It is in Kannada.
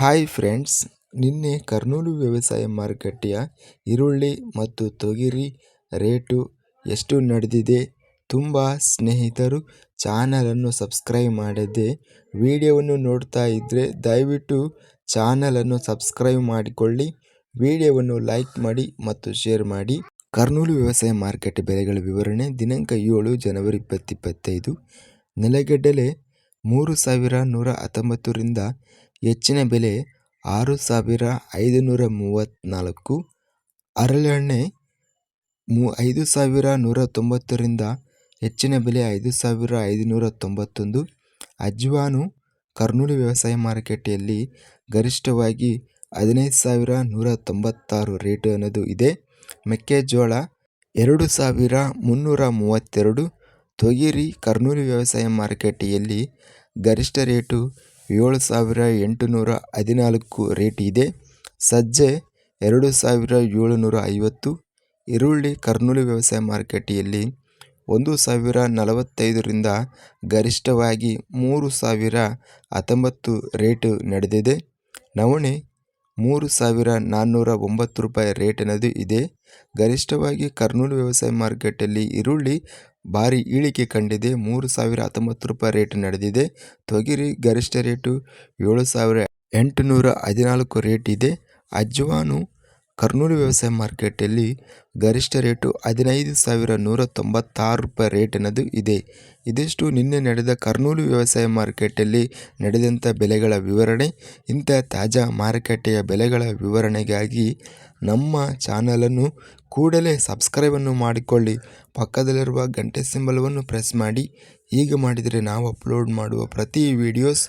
ಹಾಯ್ ಫ್ರೆಂಡ್ಸ್ ನಿನ್ನೆ ಕರ್ನೂಲು ವ್ಯವಸಾಯ ಮಾರುಕಟ್ಟೆಯ ಈರುಳ್ಳಿ ಮತ್ತು ತೊಗರಿ ರೇಟು ಎಷ್ಟು ನಡೆದಿದೆ? ತುಂಬ ಸ್ನೇಹಿತರು ಚಾನಲನ್ನು ಸಬ್ಸ್ಕ್ರೈಬ್ ಮಾಡದೆ ವಿಡಿಯೋವನ್ನು ನೋಡ್ತಾ ಇದ್ದರೆ ದಯವಿಟ್ಟು ಚಾನಲನ್ನು ಸಬ್ಸ್ಕ್ರೈಬ್ ಮಾಡಿಕೊಳ್ಳಿ. ವಿಡಿಯೋವನ್ನು ಲೈಕ್ ಮಾಡಿ ಮತ್ತು ಶೇರ್ ಮಾಡಿ. ಕರ್ನೂಲು ವ್ಯವಸಾಯ ಮಾರುಕಟ್ಟೆ ಬೆಲೆಗಳ ವಿವರಣೆ ದಿನಾಂಕ ಏಳು ಜನವರಿ ಇಪ್ಪತ್ತಿಪ್ಪತ್ತೈದು ನೆಲಗಡಲೆ ಮೂರು ಸಾವಿರ ನೂರ ಹತ್ತೊಂಬತ್ತರಿಂದ ಹೆಚ್ಚಿನ ಬೆಲೆ ಆರು ಸಾವಿರ ಐದುನೂರ ಮೂವತ್ತ್ನಾಲ್ಕು ಹರಳೆಣ್ಣೆ ಮೂ ಐದು ಸಾವಿರ ನೂರ ತೊಂಬತ್ತರಿಂದ ಹೆಚ್ಚಿನ ಬೆಲೆ ಐದು ಸಾವಿರ ಐದುನೂರ ತೊಂಬತ್ತೊಂದು, ಅಜ್ವಾನು ಕರ್ನೂಲು ವ್ಯವಸಾಯ ಮಾರುಕಟ್ಟೆಯಲ್ಲಿ ಗರಿಷ್ಠವಾಗಿ ಹದಿನೈದು ಸಾವಿರ ನೂರ ತೊಂಬತ್ತಾರು ರೇಟು ಅನ್ನೋದು ಇದೆ. ಮೆಕ್ಕೆಜೋಳ ಎರಡು ಸಾವಿರ ಮುನ್ನೂರ ಮೂವತ್ತೆರಡು, ತೊಗರಿ ಕರ್ನೂಲು ವ್ಯವಸಾಯ ಮಾರುಕಟ್ಟೆಯಲ್ಲಿ ಗರಿಷ್ಠ ರೇಟು ಏಳು ಸಾವಿರ ಎಂಟುನೂರ ಹದಿನಾಲ್ಕು ರೇಟ್ ಇದೆ. ಸಜ್ಜೆ ಎರಡು ಸಾವಿರ ಏಳುನೂರ ಐವತ್ತು, ಈರುಳ್ಳಿ ಕರ್ನೂಲು ವ್ಯವಸಾಯ ಮಾರುಕಟ್ಟೆಯಲ್ಲಿ ಒಂದು ಸಾವಿರ ನಲವತ್ತೈದರಿಂದ ಗರಿಷ್ಠವಾಗಿ ಮೂರು ಸಾವಿರ ಹತ್ತೊಂಬತ್ತು ರೇಟು ನಡೆದಿದೆ. ನವಣೆ ಮೂರು ಸಾವಿರ ನಾನ್ನೂರ ಒಂಬತ್ತು ರೂಪಾಯಿ ರೇಟ್ ಅನ್ನೋದು ಇದೆ. ಗರಿಷ್ಠವಾಗಿ ಕರ್ನೂಲು ವ್ಯವಸಾಯ ಮಾರ್ಕೆಟಲ್ಲಿ ಈರುಳ್ಳಿ ಭಾರಿ ಇಳಿಕೆ ಕಂಡಿದೆ. ಮೂರು ಸಾವಿರ ಹತ್ತೊಂಬತ್ತು ರೂಪಾಯಿ ರೇಟ್ ನಡೆದಿದೆ. ತೊಗರಿ ಗರಿಷ್ಠ ರೇಟು ಏಳು ಸಾವಿರ ಎಂಟುನೂರ ಹದಿನಾಲ್ಕು ರೇಟ್ ಇದೆ. ಅಜ್ವಾನು ಕರ್ನೂಲು ವ್ಯವಸಾಯ ಮಾರ್ಕೆಟಲ್ಲಿ ಗರಿಷ್ಠ ರೇಟು ಹದಿನೈದು ಸಾವಿರ ನೂರ ತೊಂಬತ್ತಾರು ರೂಪಾಯಿ ರೇಟ್ ಅನ್ನೋದು ಇದೆ. ಇದಿಷ್ಟು ನಿನ್ನೆ ನಡೆದ ಕರ್ನೂಲು ವ್ಯವಸಾಯ ಮಾರುಕಟ್ಟೆಯಲ್ಲಿ ನಡೆದಂಥ ಬೆಲೆಗಳ ವಿವರಣೆ, ಇಂಥ ತಾಜಾ ಮಾರುಕಟ್ಟೆಯ ಬೆಲೆಗಳ ವಿವರಣೆಗಾಗಿ ನಮ್ಮ ಚಾನಲನ್ನು ಕೂಡಲೇ ಸಬ್ಸ್ಕ್ರೈಬನ್ನು ಮಾಡಿಕೊಳ್ಳಿ. ಪಕ್ಕದಲ್ಲಿರುವ ಗಂಟೆ ಸಿಂಬಲವನ್ನು ಪ್ರೆಸ್ ಮಾಡಿ. ಹೀಗೆ ಮಾಡಿದರೆ ನಾವು ಅಪ್ಲೋಡ್ ಮಾಡುವ ಪ್ರತಿ ವಿಡಿಯೋಸ್